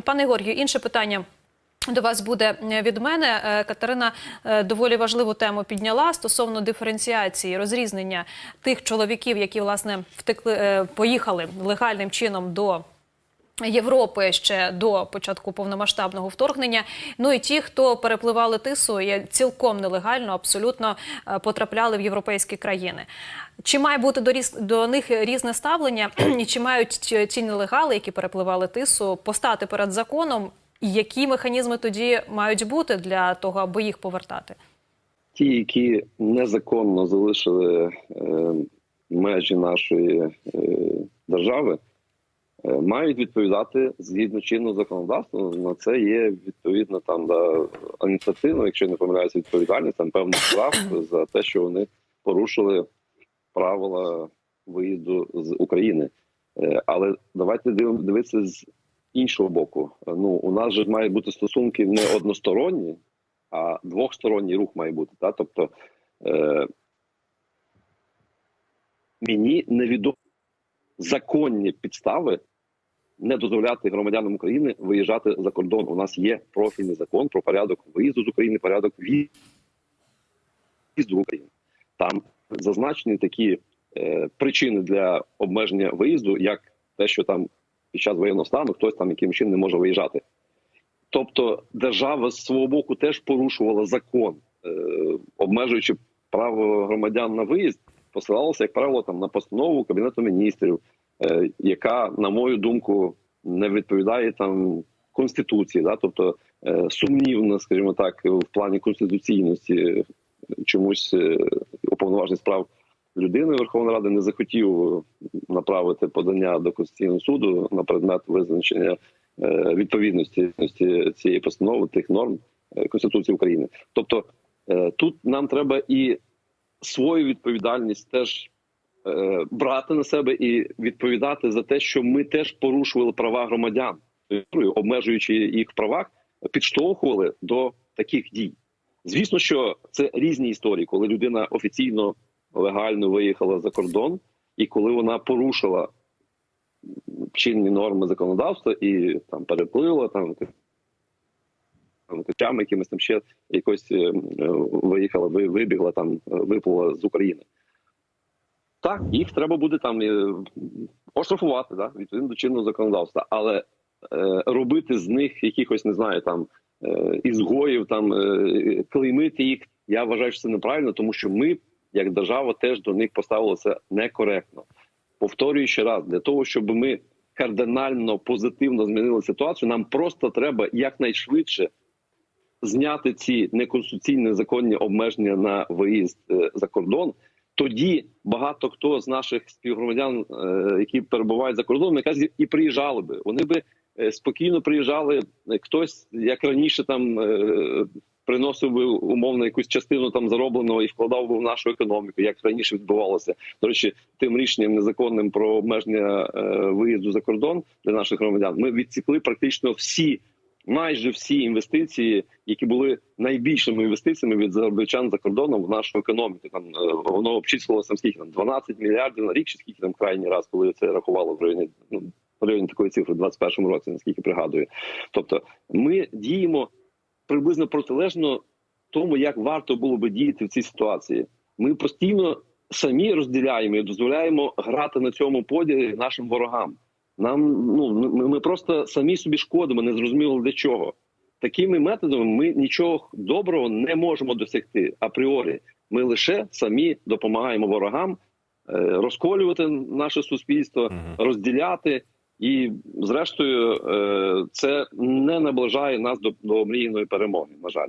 Пане Георгію, інше питання. До вас буде е, від мене. Е, Катерина е, доволі важливу тему підняла стосовно диференціації, розрізнення тих чоловіків, які власне втекли, поїхали легальним чином до Європи ще до початку повномасштабного вторгнення. Ну і ті, хто перепливали тису, є цілком нелегально, абсолютно е, потрапляли в європейські країни. Чи має бути до, різ- до них різне ставлення, і чи мають ті- нелегали, які перепливали тису, постати перед законом? Які механізми тоді мають бути для того, аби їх повертати? ті, які незаконно залишили е, межі нашої е, держави, мають відповідати згідно чинного законодавства. На це є відповідно там да, адміністративно, якщо не помиляюся, відповідальність там певних штраф за те, що вони порушили правила виїзду з України. Е, Але давайте дивитися з іншого боку. Е, Ну у нас же мають бути стосунки не односторонні, а двохсторонній рух має бути. Та? Тобто е, мені невідомо законні підстави не дозволяти громадянам України виїжджати за кордон. У нас є профільний закон про порядок виїзду з України, порядок в'їзду в Україну. Там зазначені такі е, причини для обмеження виїзду, як те, що там під час воєнного стану хтось там яким чином не може виїжджати. Тобто держава з свого боку теж порушувала закон, е, обмежуючи право громадян на виїзд, посилалася, як правило, там на постанову Кабінету міністрів, яка, на мою думку, не відповідає там конституції, да? тобто е, сумнівно, скажімо так, в плані конституційності е, чомусь е, уповноважений справ людини Верховної Ради не захотів направити подання до Конституційного суду на предмет визначення е, відповідності цієї постанови тих норм е, Конституції України. Тобто е, тут нам треба і свою відповідальність теж е, брати на себе і відповідати за те, що ми теж порушували права громадян, обмежуючи їх в правах, підштовхували до таких дій. Звісно, що це різні історії, коли людина офіційно легально виїхала за кордон, і коли вона порушила чинні норми законодавства і там переплила там кочами якимось там ще якось е, виїхала, вибігла там, е, виплила з України. Так, їх треба буде там е, оштрафувати, да, відповідно до чинного законодавства, але е, робити з них якихось, не знаю, там е, ізгоїв, там е, клеймити їх. Я вважаю, що це неправильно, тому що ми, як держава, теж до них поставилися некоректно. Повторюю ще раз, для того, щоб ми кардинально позитивно змінили ситуацію, нам просто треба якнайшвидше зняти ці неконституційні незаконні обмеження на виїзд е, за кордон. Тоді багато хто з наших співгромадян, е, які перебувають за кордоном, якраз і- приїжджали би. Вони би е, спокійно приїжджали. Хтось як раніше там е, приносив би умовно якусь частину там заробленого і вкладав би в нашу економіку, як раніше відбувалося. До речі, тим рішенням незаконним про обмеження виїзду за кордон для наших громадян. Ми відсікли практично всі. Майже всі інвестиції, які були найбільшими інвестиціями від заробітчан за кордоном в нашу економіку, там е, воно обчислювалося скільки там 12 мільярдів на рік, чи скільки там крайній раз, коли це рахувало в районі ну, в районі такої цифри в 21-му році, наскільки пригадую. Тобто, ми діємо приблизно протилежно тому, як варто було би діяти в цій ситуації. Ми постійно самі розділяємо і дозволяємо грати на цьому поділі нашим ворогам. Нам ну ми, ми просто самі собі шкодимо, не зрозуміло для чого. Такими методами ми нічого доброго не можемо досягти апріорі. Ми лише самі допомагаємо ворогам е, розколювати наше суспільство, розділяти. І, зрештою, е, це не наближає нас до, до мрійної перемоги. На жаль.